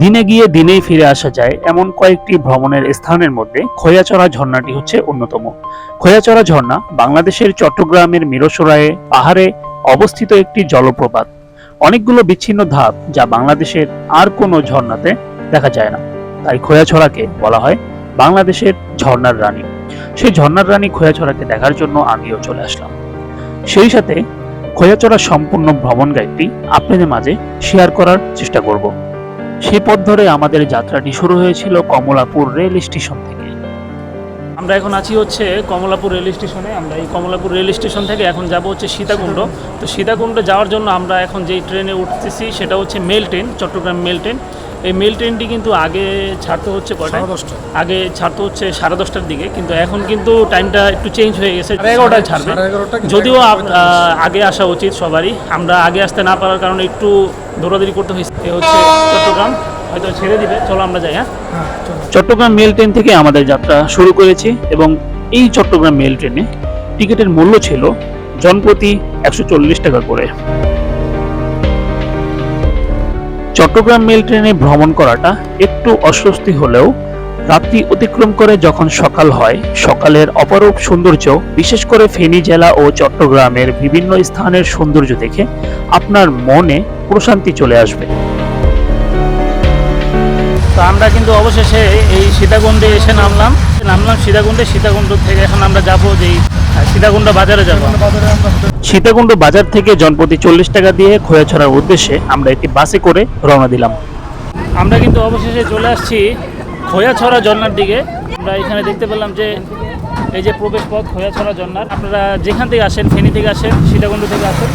দিনে গিয়ে দিনেই ফিরে আসা যায় এমন কয়েকটি ভ্রমণের স্থানের মধ্যে খৈয়াচড়া ঝর্ণাটি হচ্ছে অন্যতম। খৈয়াচড়া ঝর্ণা বাংলাদেশের চট্টগ্রামের মিরসরায়ে পাহাড়ে অবস্থিত একটি জলপ্রপাত। অনেকগুলো বিচ্ছিন্ন ধাপ যা বাংলাদেশের আর কোনো ঝর্ণাতে দেখা যায় না। তাই খৈয়াছড়াকে বলা হয় বাংলাদেশের ঝর্ণার রানী। সেই ঝর্ণার রানী খৈয়াছড়াকে দেখার জন্য আমিও চলে আসলাম। সেই সাথে খৈয়াচড়া সম্পূর্ণ ভ্রমণ গাইডটি আপনাদের মাঝে শেয়ার করার চেষ্টা করব। সেই পথ ধরে আমাদের যাত্রাটি শুরু হয়েছিল কমলাপুর রেল স্টেশন থেকে। আমরা এখন আছি হচ্ছে কমলাপুর রেল স্টেশনে। আমরা এই কমলাপুর রেল স্টেশন থেকে এখন যাব হচ্ছে সীতাকুণ্ড। তো সীতাকুণ্ড যাওয়ার জন্য আমরা এখন যেই ট্রেনে উঠতেছি সেটা হচ্ছে mail train, Chattogram mail train. এই মেল ট্রেনটি কিন্তু আগে ছাড়তে হচ্ছে দশটা আগে ছাড়তে হচ্ছে সাড়ে দশটার দিকে কিন্তু এখন কিন্তু টাইমটা একটু চেঞ্জ হয়ে গেছে এগারোটায় ছাড়বে যদিও আগে আসা উচিত সবারই আমরা আগে আসতে না পারার কারণে একটু দৌড়াদৌড়ি করতে হয়েছে। এ হচ্ছে চট্টগ্রাম হয়তো ছেড়ে দিবে চলো আমরা যাই হ্যাঁ? হ্যাঁ চট্টগ্রাম মেল ট্রেন থেকে আমাদের যাত্রা শুরু করেছি এবং এই চট্টগ্রাম মেল ট্রেনে টিকিটের মূল্য ছিল জনপ্রতি একশো চল্লিশ টাকা করে। চট্টগ্রাম মেল ট্রেনে ভ্রমণ করাটা একটু অস্বস্তি হলেও রাত্রি অতিক্রম করে যখন সকাল হয়, সকালের অপরূপ সৌন্দর্য, বিশেষ করে ফেনী জেলা ও চট্টগ্রামের বিভিন্ন স্থানের সৌন্দর্য দেখে আপনার মনে প্রশান্তি চলে আসবে। তো আমরা কিন্তু অবশেষে এই সীতাকুণ্ডে এসে নামলাম। নামলাম সীতাকুণ্ডে সীতাকুণ্ড থেকে এখন আমরা যাব যে সীতাকুণ্ড বাজারে যাব সীতাকুণ্ড বাজার থেকে জনপ্রতি চল্লিশ টাকা দিয়ে খোয়াছড়ার উদ্দেশ্যে আমরা একটি বাসে করে রওনা দিলাম। আমরা কিন্তু অবশেষে চলে আসছি খোয়াছড়া ঝর্নার দিকে। আমরা এখানে দেখতে পেলাম যে এই যে প্রবেশ পথ খোয়াছড়া ঝর্নার আপনারা যেখান থেকে আসেন ফেনী থেকে আসেন সীতাকুণ্ড থেকে আসেন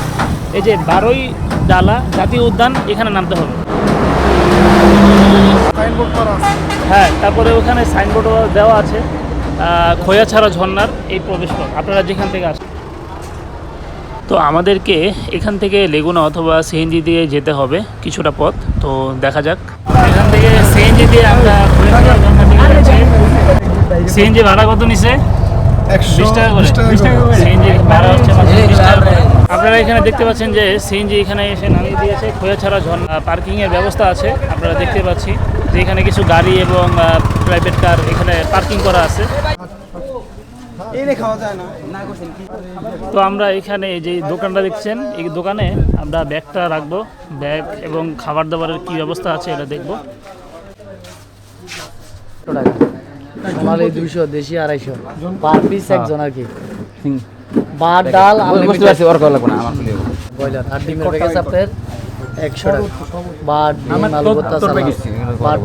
এই যে বারোই ডালা জাতীয় উদ্যান এখানে নামতে হবে। হ্যাঁ তারপরে ওখানে সাইনবোর্ড দেওয়া আছে। আহ, খোয়াছাড়া ঝর্ণার এই প্রবেশ পথ আপনারা যেখান থেকে আসেন তো আমাদেরকে এখান থেকে লেগুনা অথবা সিএনজি দিয়ে যেতে হবে কিছুটা পথ। তো দেখা যাক। এখান থেকে সিএনজি দিয়ে আমরা সিএনজি ভাড়া কত নিছে। আপনারা এখানে দেখতে পাচ্ছেন যে সিএনজি এখানে এসে নামিয়ে দিয়েছে। খোয়াছাড়া ঝর্ণা পার্কিং এর ব্যবস্থা আছে। আপনারা দেখতে পাচ্ছি। যে এখানে কিছু গাড়ি এবং প্রাইভেট কার এখানে পার্কিং করা আছে। তো আমরা এখানে এই যে দোকানটা দেখছেন এই দোকানে আমরা ব্যাগটা রাখব ব্যাগ এবং খাবার দাবারের কি ব্যবস্থা আছে এটা দেখব। আমার এই দুইশো দেশি আড়াইশো। পার পিস একজন আর কি। ভাত ডাল বুঝতে পারছি ওর কল লাগবে আমার ব্রয়লার। আর ডিমের প্যাকেজ আপনার একশো টাকা।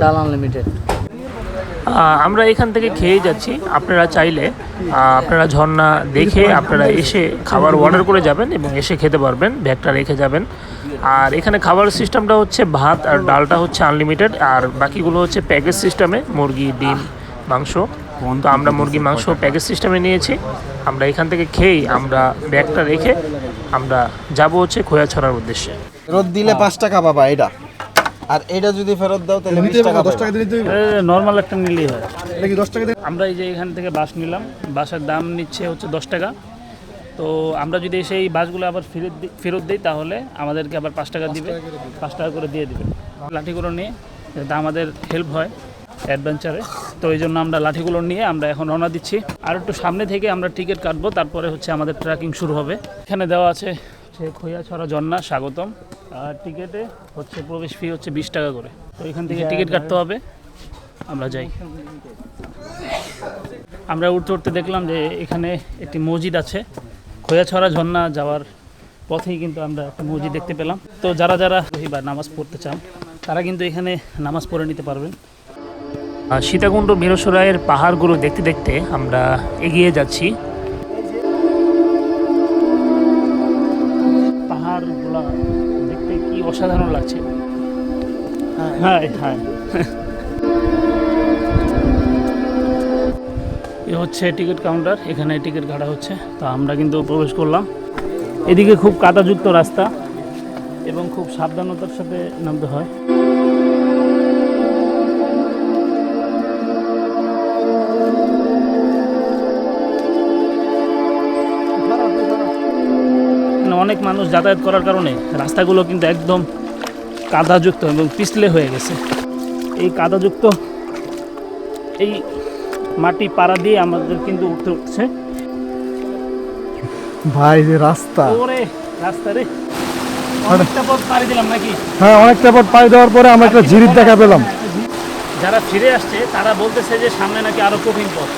ডাল আনলিমিটেড আমরা এখান থেকে খেয়ে যাচ্ছি। আপনারা চাইলে আপনারা ঝর্ণা দেখে আপনারা এসে খাবার অর্ডার করে যাবেন এবং এসে খেতে পারবেন ব্যাগটা রেখে যাবেন। আর এখানে খাবার সিস্টেমটা হচ্ছে ভাত আর ডালটা হচ্ছে আনলিমিটেড আর বাকিগুলো হচ্ছে প্যাকেজ সিস্টেমে মুরগি ডিম মাংস। তো আমরা মুরগি মাংস প্যাকেজ সিস্টেমে নিয়েছি। আমরা এখান থেকে খেয়েই আমরা ব্যাগটা রেখে আমরা যাব হচ্ছে খোয়াছড়ার উদ্দেশ্যে। ফেরত দিলে পাঁচ টাকা পাবা এটা। আর এটা যদি ফেরত দাও তাহলে নিতে টাকা দশ টাকা নিতে নর্মাল একটা নিলেই হয়। এটা কি দশ টাকা আমরা এই যে এখান থেকে বাস নিলাম। বাসের দাম নিচ্ছে হচ্ছে দশ টাকা। তো আমরা যদি সেই বাসগুলো আবার ফেরত দিই ফেরত দিই তাহলে আমাদেরকে আবার পাঁচ টাকা দিবে। পাঁচ টাকা করে দিয়ে দিবে। লাঠিগুলো নিয়ে যাতে আমাদের হেল্প হয় অ্যাডভেঞ্চারে তো এই জন্য আমরা লাঠিগুলো নিয়ে আমরা এখন রওনা দিচ্ছি। আর একটু সামনে থেকে আমরা টিকিট কাটবো তারপরে হচ্ছে আমাদের ট্রেকিং শুরু হবে। এখানে দেওয়া আছে হচ্ছে খৈয়াছড়া ঝর্ণা স্বাগতম। আর টিকিটে হচ্ছে প্রবেশ ফি হচ্ছে বিশ টাকা করে। তো এখান থেকে টিকিট কাটতে হবে। আমরা যাই। আমরা উঠতে উঠতে দেখলাম যে এখানে একটি মসজিদ আছে। খোয়াছড়া ঝর্ণা যাওয়ার পথেই কিন্তু আমরা একটা মসজিদ দেখতে পেলাম। তো যারা যারা বা নামাজ পড়তে চান তারা কিন্তু এখানে নামাজ পড়ে নিতে পারবেন। সীতাকুণ্ড মিরসরায়ের পাহাড়গুলো দেখতে দেখতে আমরা এগিয়ে যাচ্ছি। পাহাড়গুলো দেখতে কি অসাধারণ লাগছে। হ্যাঁ হ্যাঁ। এ হচ্ছে টিকিট কাউন্টার, এখানে টিকিট কাটা হচ্ছে। তো আমরা কিন্তু প্রবেশ করলাম। এদিকে খুব কাদাযুক্ত রাস্তা এবং খুব সাবধানতার সাথে নামতে হয়। অনেক মানুষ যাতায়াত করার কারণে রাস্তাগুলো কিন্তু একদম কাদাযুক্ত এবং পিছলে হয়ে গেছে। এই কাদাযুক্ত এই মাটি পাড়া দিয়ে আমাদের কিন্তু উঠতে উঠছে। ভাই যে রাস্তা। ওরে রাস্তা রে। অনেকটা পথ পাড়ি দিলাম নাকি? হ্যাঁ অনেকটা পথ পাড়ি দেওয়ার পরে আমরা একটা ঝিরির দেখা পেলাম। যারা ফিরে আসছে তারা বলতেছে যে সামনে নাকি আরও কঠিন পথ।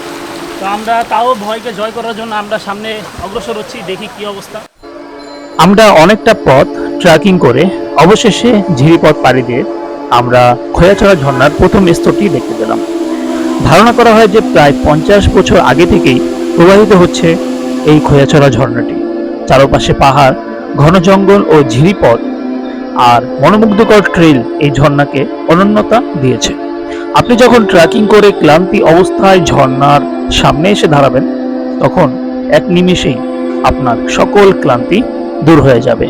তো আমরা তাও ভয়কে জয় করার জন্য আমরা সামনে অগ্রসর হচ্ছি দেখি কি অবস্থা। আমরা অনেকটা পথ ট্রেকিং করে অবশেষে ঝিরিপথ পাড়ি দিয়ে আমরা খয়াছড়া ঝর্ণার প্রথম স্তরটি দেখতে পেলাম। ধারণা করা হয় যে প্রায় পঞ্চাশ বছর আগে থেকেই প্রবাহিত হচ্ছে এই খয়াছড়া ঝর্ণাটি। চারপাশে পাহাড়, ঘন জঙ্গল ও ঝিরিপথ আর মনোমুগ্ধকর ট্রেল এই ঝর্ণাকে অনন্যতা দিয়েছে। আপনি যখন ট্রেকিং করে ক্লান্তি অবস্থায় ঝর্ণার সামনে এসে দাঁড়াবেন, তখন এক নিমিষেই আপনার সকল ক্লান্তি দূর হয়ে যাবে।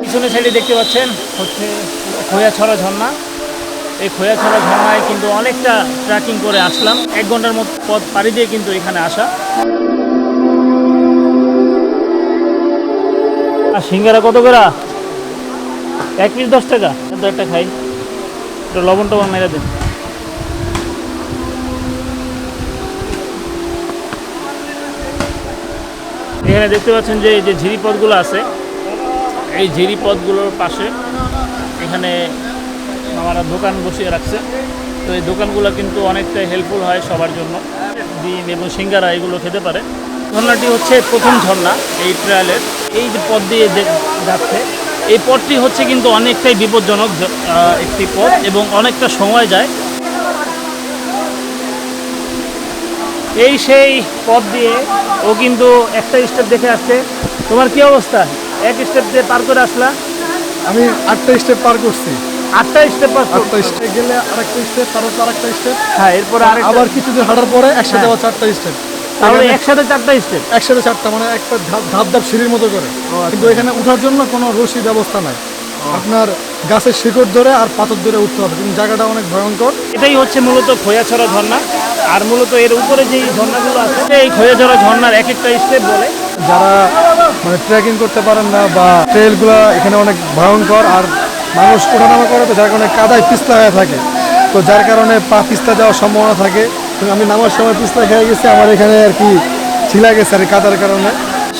পিছনে সাইডে দেখতে পাচ্ছেন হচ্ছে খোয়াছড়া ঝর্ণা। এই খোয়াছড়া ঝর্ণায় কিন্তু অনেকটা ট্রেকিং করে আসলাম। এক ঘণ্টার মতো পথ পাড়ি দিয়ে কিন্তু এখানে আসা। আর সিঙ্গারা কত করে? এক পিস দশ টাকা। একটা খাই। একটু লবণ টবণ মেরে দেন। এখানে দেখতে পাচ্ছেন যে এই যে ঝিরিপথগুলো আছে, এই ঝিরিপথগুলোর পাশে এখানে আমরা দোকান বসিয়ে রাখছে। তো এই দোকানগুলো কিন্তু অনেকটাই হেল্পফুল হয় সবার জন্য। ডিম এবং সিঙ্গারা এগুলো খেতে পারে। ঝর্ণাটি হচ্ছে প্রথম ঝর্ণা এই ট্রায়ালের এই যে পথ দিয়ে যাচ্ছে, এই পথটি হচ্ছে কিন্তু অনেকটাই বিপজ্জনক একটি পথ এবং অনেকটা সময় যায়। এই সেই পথ দিয়ে ও কিন্তু একটা স্টেপ দেখে আসছে। তোমার কি অবস্থা? এক স্টেপ দিয়ে পার করে আসলা? আমি আটটা স্টেপ পার করছি। আটটা স্টেপ পার আটটা স্টেপ গেলে আরেকটা স্টেপ তারপর আরেকটা স্টেপ হ্যাঁ এরপরে আরেকটা আবার কিছুদিন হাঁটার পরে একসাথে হ্যাঁ। আবার চারটা স্টেপ তাহলে একসাথে চারটা স্টেপ একসাথে চারটা মানে একটা ধাপ ধাপ ধাপ সিঁড়ির মতো করে। কিন্তু এখানে ওঠার জন্য কোনো রশি ব্যবস্থা নাই। আপনার গাছের শিকড় ধরে আর পাথর ধরে উঠতে হবে কিন্তু জায়গাটা অনেক ভয়ঙ্কর। এটাই হচ্ছে মূলত খোয়াছড়া ঝর্ণা। আর মূলত এর উপরে যে ঝর্ণাগুলো আছে এই খোয়াছড়া ঝর্ণার এক একটা স্টেপ বলে। যারা মানে ট্রেকিং করতে পারেন না বা ট্রেলগুলো এখানে অনেক ভয়ঙ্কর আর মানুষ ওঠানামা করে তো যার কারণে কাদায় পিস্তা হয়ে থাকে। তো যার কারণে পা পিস্তা যাওয়ার সম্ভাবনা থাকে। আমি নামার সময় পিছলা খেয়ে গেছি আমার এখানে আর কি ছিলা গেছে আর কাদার কারণে।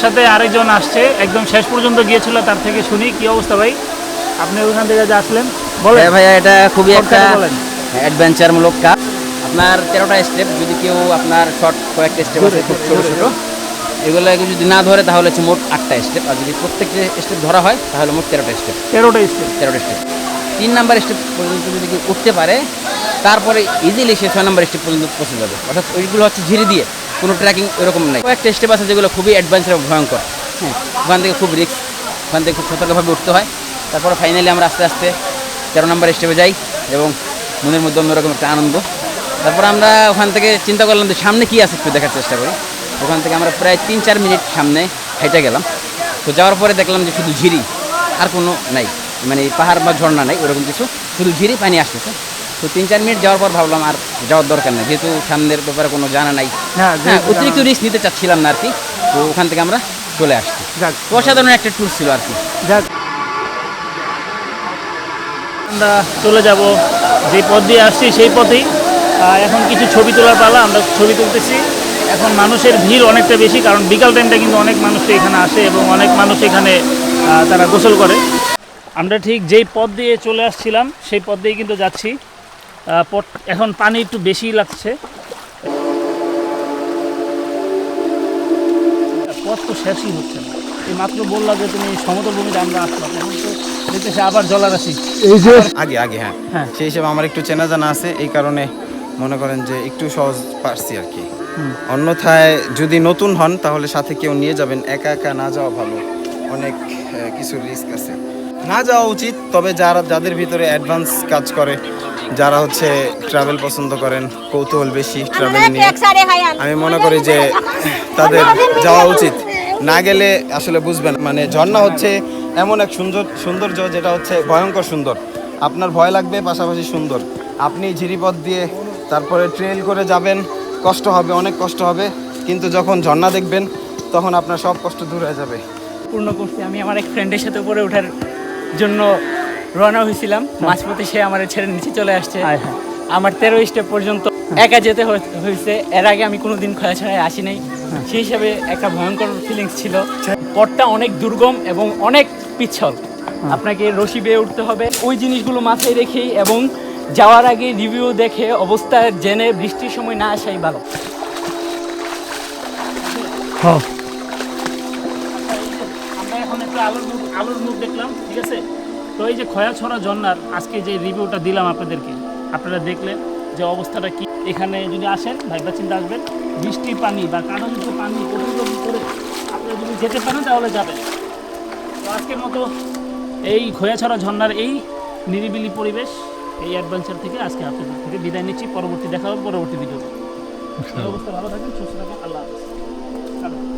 সাথে আরেকজন আসছে একদম শেষ পর্যন্ত গিয়েছিল তার থেকে শুনি কি অবস্থা ভাই? আপনি ওখান থেকে যে আসলেন বলেন। হ্যাঁ ভাইয়া এটা খুবই একটা। অ্যাডভেঞ্চারমূলক কাজ। আপনার তেরোটা স্টেপ যদি কেউ আপনার শর্ট কয়েকটা স্টেপ আছে খুব ছোটো ছোটো। এগুলো যদি না ধরে তাহলে হচ্ছে মোট আটটা স্টেপ আর যদি প্রত্যেকটা স্টেপ ধরা হয় তাহলে মোট তেরোটা স্টেপ তেরোটা স্টেপ তেরোটা স্টেপ তিন নাম্বার স্টেপ পর্যন্ত যদি কেউ উঠতে পারে তারপরে ইজিলি সে ছয় নাম্বার স্টেপ পর্যন্ত পৌঁছে যাবে। অর্থাৎ ওইগুলো হচ্ছে ঝিরি দিয়ে কোনো ট্র্যাকিং এরকম নাই। কয়েকটা স্টেপ আছে যেগুলো খুবই অ্যাডভেঞ্চার ভয়ঙ্কর। হ্যাঁ ওখান থেকে খুব রিস্ক ওখান থেকে খুব সতর্কভাবে উঠতে হয়। তারপরে ফাইনালি আমরা আস্তে আস্তে তেরো নম্বর স্টেপে যাই এবং মনের মধ্যে অন্যরকম একটা আনন্দ। তারপর আমরা ওখান থেকে চিন্তা করলাম যে সামনে কী আছে একটু দেখার চেষ্টা করি। ওখান থেকে আমরা প্রায় তিন চার মিনিট সামনে হেঁটে গেলাম। তো যাওয়ার পরে দেখলাম যে শুধু ঝিরি আর কোনো নাই। মানে পাহাড় বা ঝর্ণা নাই ওরকম কিছু। শুধু ঝিরি পানি আসতেছে। তো তিন চার মিনিট যাওয়ার পর ভাবলাম আর যাওয়ার দরকার নেই। যেহেতু সামনের ব্যাপারে কোনো জানা নাই। হ্যাঁ, অতিরিক্ত রিস্ক নিতে চাচ্ছিলাম না আর কি। তো ওখান থেকে আমরা চলে আসছি। অসাধারণ একটা ট্যুর ছিল আর কি। যাক আমরা চলে যাব যে পথ দিয়ে আসছি, সেই পথেই। এখন কিছু ছবি তোলার পালা, আমরা ছবি তুলতেছি। এখন মানুষের ভিড় অনেকটা বেশি, কারণ বিকাল টাইমটা কিন্তু অনেক মানুষ এখানে আসে এবং অনেক মানুষ এখানে তারা গোসল করে। আমরা ঠিক যেই পথ দিয়ে চলে আসছিলাম, সেই পথ দিয়ে কিন্তু যাচ্ছি। পথ এখন পানি একটু বেশি লাগছে। পথ তো শেষই হচ্ছে না। এই মাত্র বললা যে তুমি সমতল ভূমিতে আমরা আসলাম। এখন তো আবার জলারাশি এই যে আগে আগে হ্যাঁ। হ্যাঁ। সেই হিসেবে আমার একটু চেনা জানা আছে এই কারণে মনে করেন যে একটু সহজ পারছি আর কি। অন্যথায় যদি নতুন হন তাহলে সাথে কেউ নিয়ে যাবেন। একা একা না যাওয়া ভালো। অনেক কিছু রিস্ক আছে। না যাওয়া উচিত তবে যারা যাদের ভিতরে অ্যাডভান্স কাজ করে যারা হচ্ছে ট্রাভেল পছন্দ করেন কৌতূহল বেশি ট্রাভেল নিয়ে। আমি মনে করি যে তাদের যাওয়া উচিত। না গেলে আসলে বুঝবেন মানে ঝর্ণা হচ্ছে এমন এক সুন্দর সৌন্দর্য যেটা হচ্ছে ভয়ঙ্কর সুন্দর। আপনার ভয় লাগবে পাশাপাশি সুন্দর। আপনি ঝিরিপথ দিয়ে তারপরে ট্রেল করে যাবেন কষ্ট হবে অনেক কষ্ট হবে। কিন্তু যখন ঝর্ণা দেখবেন তখন আপনার সব কষ্ট দূর হয়ে যাবে। পূর্ণ করছি। আমি আমার এক ফ্রেন্ডের সাথে উপরে ওঠার জন্য রওনা হয়েছিলাম। মাঝপথে সে আমার ছেড়ে নিচে চলে আসছে। হ্যাঁ। আমার তেরো স্টেপ পর্যন্ত একা যেতে হয়েছে এর আগে আমি কোনোদিন খোলা ছাড়াই আসি নাই। সেই হিসাবে একটা ভয়ঙ্কর ফিলিংস ছিল। পথটা অনেক দুর্গম এবং অনেক পিচ্ছল। আপনাকে রশি বেয়ে উঠতে হবে। ওই জিনিসগুলো মাথায় রেখেই এবং যাওয়ার আগে রিভিউ দেখে অবস্থা জেনে বৃষ্টির সময় না আসাই ভালো। হ্যাঁ। আমরা এখন একটা আলোর মুখ আলোর মুখ দেখলাম ঠিক আছে? তো এই যে খয়াছড়া জন্নার আজকে যে রিভিউটা দিলাম আপনাদেরকে আপনারা দেখলেন যে অবস্থাটা কি এখানে যদি আসেন ভাইবা চিন্তা আসবেন বৃষ্টির পানি বা কাদাযুক্ত পানি অতিক্রম করে আপনারা যদি যেতে পারেন তাহলে যাবেন। তো আজকের মতো এই খোয়াছড়া ঝর্নার এই নিরিবিলি পরিবেশ এই অ্যাডভেঞ্চার থেকে আজকে আপনাদের থেকে বিদায় নিচ্ছি। পরবর্তী দেখা হবে পরবর্তী ভিডিও অবস্থা ভালো থাকবেন সুস্থ থাকবেন আল্লাহ হাফেজ।